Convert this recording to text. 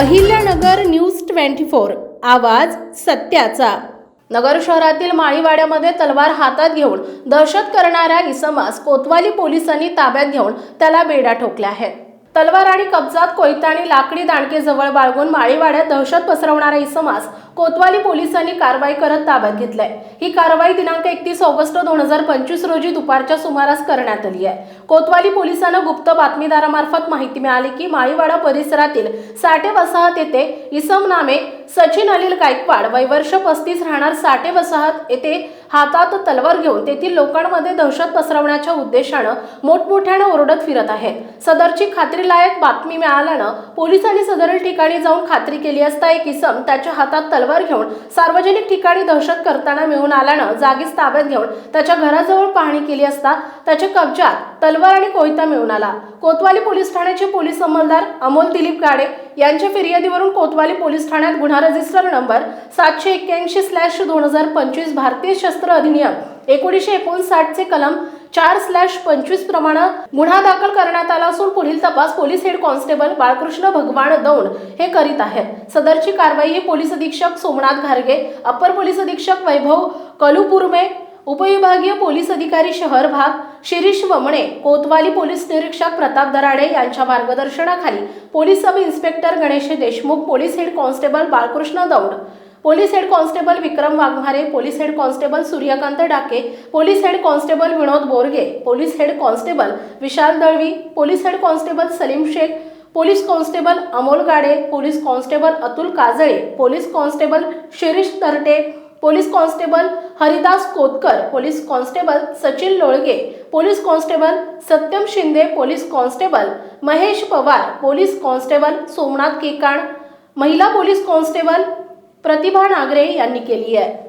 Ahilyanagar news twenty four आवाज सत्याचा. नगर शहरातील माळीवाड्यामध्ये तलवार हातात घेऊन दहशत करणाऱ्या इसमास कोतवाली पोलिसांनी ताब्यात घेऊन त्याला बेडा ठोकल्या आहेत. तलवार आणि कब्जात कोयता आणि लाकडी दांडके जवळ बाळगून माळीवाड्यात दहशत पसरवणारा इसमास कोतवाली पोलिसांनी कारवाई करत ताब्यात घेतलाय. ही कारवाई दिनांक एकतीस ऑगस्ट दोन हजार पंचवीस रोजी दुपारच्या सुमारास करण्यात आली आहे. कोतवाली पोलिसांना गुप्त बातमीदारामार्फत माहिती मिळाली की माळीवाडा परिसरातील साठे वसाहत येथे इसम नामे सचिन अनिल गायकवाड वय वर्ष पस्तीस राहणार साठे वसाहत येथे हातात तलवार घेऊन तेथील लोकांमध्ये दहशत पसरवण्याच्या उद्देशानं मोठमोठ्यानं ओरडत फिरत आहेत. सदरची खात्रीलायक बातमी मिळाल्यानं पोलिसांनी सदर ठिकाणी जाऊन खात्री केली असता एक इसम त्याच्या हातात तलवार घेऊन सार्वजनिक ठिकाणी दहशत करताना मिळून आल्यानं जागीच ताब्यात घेऊन त्याच्या घराजवळ पाहणी केली असता त्याच्या कब्जात तलवार आणि कोयता मिळून आला. कोतवाली पोलीस ठाण्याचे पोलीस अंमलदार अमोल दिलीप गाडे यांच्या फिर्यादीवरून कोतवाली पोलीस ठाण्यात गुन्हा रजिस्टर नंबर सातशे एक्क्याऐंशी स्लॅश दोन हजार पंचवीस भारतीय शस्त्र अधिनियम एकोणीसशे एकोणसाठचे कलम चार स्लॅश पंचवीस प्रमाणे गुन्हा दाखल करण्यात आला असून पुढील तपास पोलीस हेड कॉन्स्टेबल बाळकृष्ण भगवान दौंड हे करीत आहेत. सदरची कारवाई ही पोलीस अधीक्षक सोमनाथ घारगे अप्पर पोलीस अधीक्षक वैभव कलुपुर्मे उपविभागीय पोलीस अधिकारी शहर भाग शिरीष वमणे कोतवाली पोलीस निरीक्षक प्रताप दराडे यांच्या मार्गदर्शनाखाली police sub inspector Ganesh Deshmukh police head constable Balkrishna Daund police head constable Vikram Waghmare police head constable Suryakant Dake police head constable Vinod Borge police head constable Vishal Dalvi police head constable Salim Shaikh police constable Amol Gade police constable Atul Kajale police constable Shirish Tarte police constable Haridas Kotkar police constable Sachin Lolge police constable Satyam Shinde police constable Mahesh Pawar police constable Somnath Kekan महिला police constable प्रतिभा नागरे यांनी केली आहे.